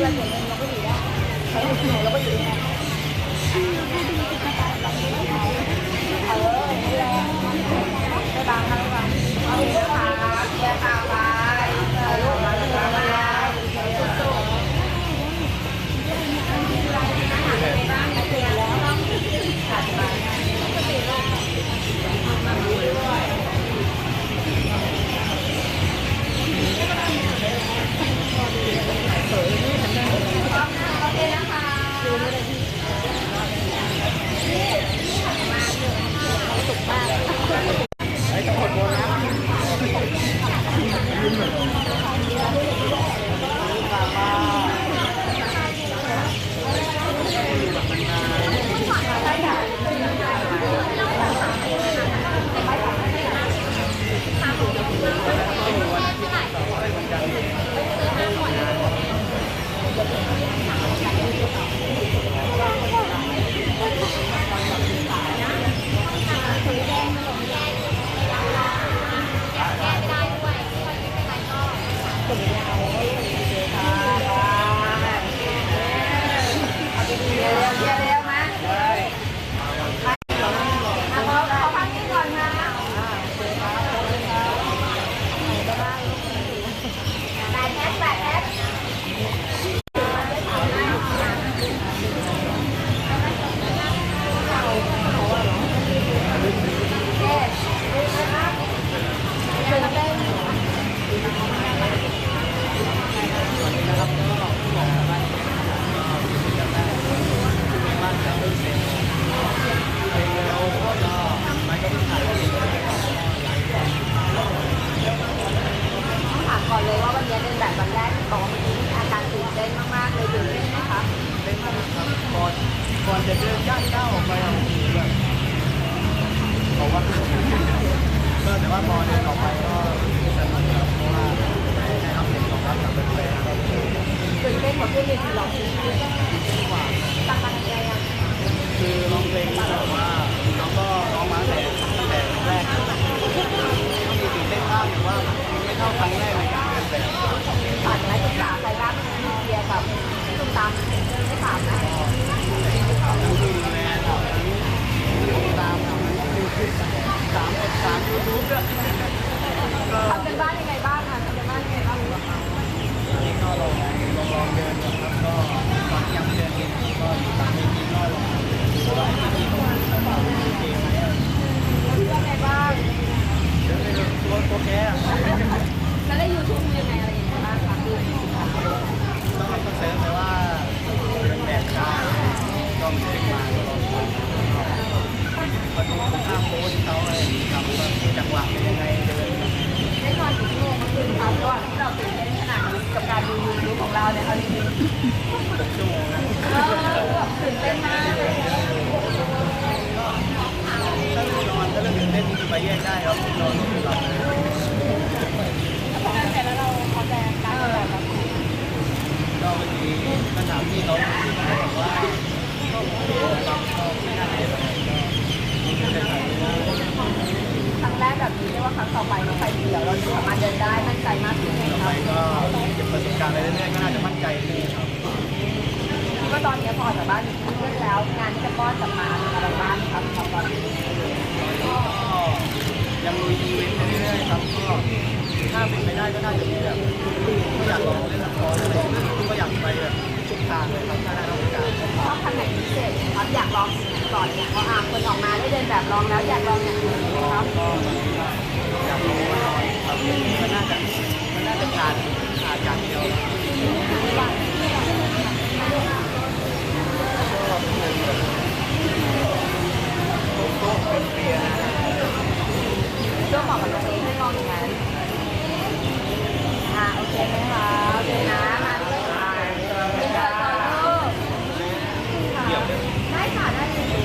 เวาเสียเงินก็อยู่ได้เราอยู่ที่ไหนเราก็อยู่ได้ จะเดินย่างก้าวออกไปเอาแบบบอกว่าก็แต่ว่าพอเดินออกไปก็สนุกครับเพราะว่าได้ได้รับเสียงตอบรับจากแฟนๆครับตื่นเต้นกว่าขึ้นเวทีร้องเพลงต่างกันยังไงอะคือร้องเพลงแบบว่าน้องก็ร้องมาแต่ตั้งแต่แรกก็มีตื่นเต้นบ้างแต่ว่าไม่เท่าครั้งแรกเดิน สามสามยูทูบเนี่ยทำเป็นบ้านยังไงบ้างคะทำเป็นบ้านยังไงบ้างนี่ก็ลองลองลองเดินนะครับก็ตอนยังเดินเองก็อยู่ตามเวทีก็ลองดูว่าไอ้ที่เขาทำมาโอเคไหมยังไงบ้าง เดินไปดูตัวตัวแก แล้วได้ยูทูบยังไงอะไรยังไงบ้างคะคือ ต้องให้เขาเซิร์ฟไปว่าเป็นแบบชายต้องขึ้นมาก็ลองดูมาดูท่าโพสที่เขาอะไรทำว่าจังหวะเป็นยังไงเดิน ได้นอนกี่ชั่วโมงเมื่อคืนคะระหว่างที่เราตื่นเต้นขนาดนี้กับการดูยูทูบของเราเนี่ยเอาจริง หกชั่วโมงนะ ๆเออแบบตื่นเต้นมากเลย ถ้าเรื่องนอนถ้าเรื่องตื่นเต้นคือไปแยกได้ครับนอนคือหลับเลย แต่แล้วเราพอใจการแบบแบบ ก็บางทีก็ถามที่เขาที่เขาบอกว่าก็โอเคนะครับก็ไม่น่าจะอะไรก็เป็นไปได้ ครั้งแรกแบบนี้เรียกว่าครั้งต่อไปเราไปเดี่ยวเราสามารถเดินได้มั่นใจมากขึ้นเลย ต่อ ค ไป รับ ก็เก็บประสบการณ์ไปเรื่อยๆก็น่าจะมั่นใจขึ้นครับ คิดว่าตอนนี้พอออกจากบ้านเพื่อนแล้ว งานที่จะป้อนกลับมาเป็นอะไรบ้างครับสำหรับตอนนี้ ก็ยังมีอีเวนต์เรื่อยๆครับก็ ถ้าเป็ได้ก็น่าจะมีแบบก็อยากลองเล่นละครอะไรอย่างเงี้ยก็อยากไปแบบทุกทางเลยครับถ้าได้รับโอกาสชอบทำไหนพิเศษครับอยากลองก่อนเนี่ยพออ่าคนออกมาได้เดินแบบลองแล้วอยากลองอย่างอื่นไหมครับก็อยากรู้ว่าครับก็น่าจะมันน่าจะขาดขาดอย่างเดียวโต๊ะเป็นเปียนะช่วงเหมาะกับตัวเองให้ลองอย่างนั้น ไหมคะโอเคนะมาด้วยค่ะเป็นจอยจอยลูกได้ค่ะได้เลย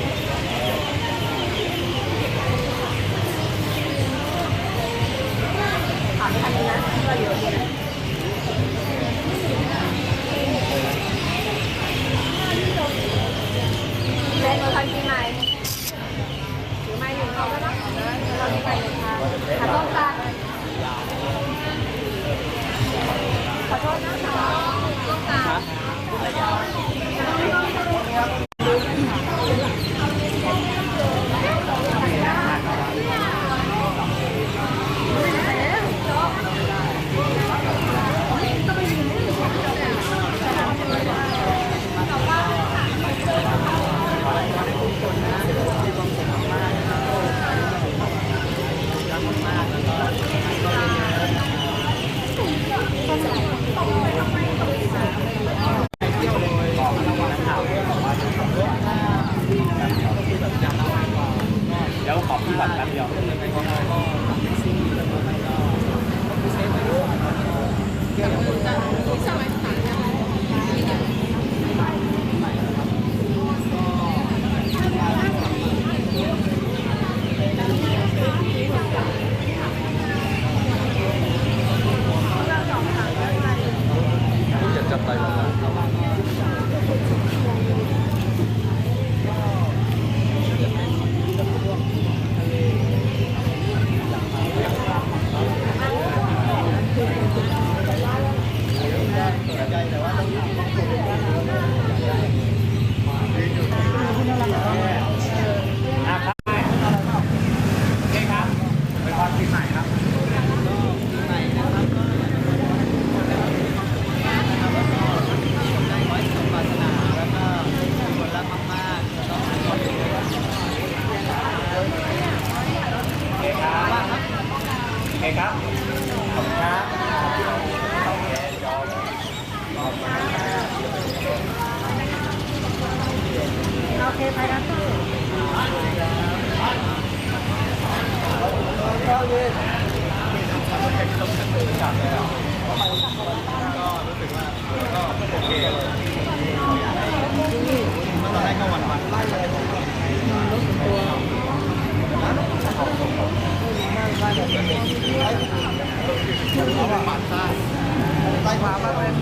ถามทันนะเราอยู่ที่ไหนเล่นมาทันปีใหม่ถือไม้หนึ่งเขาก็ต้องเราไปเลยค่ะขอโทษค่ะขอโทษนะคะต้องการเดี๋ยวขอพี่บัตรแป๊บเดียว จะจับไปวันละ ใจ ใต้ขวามากเลย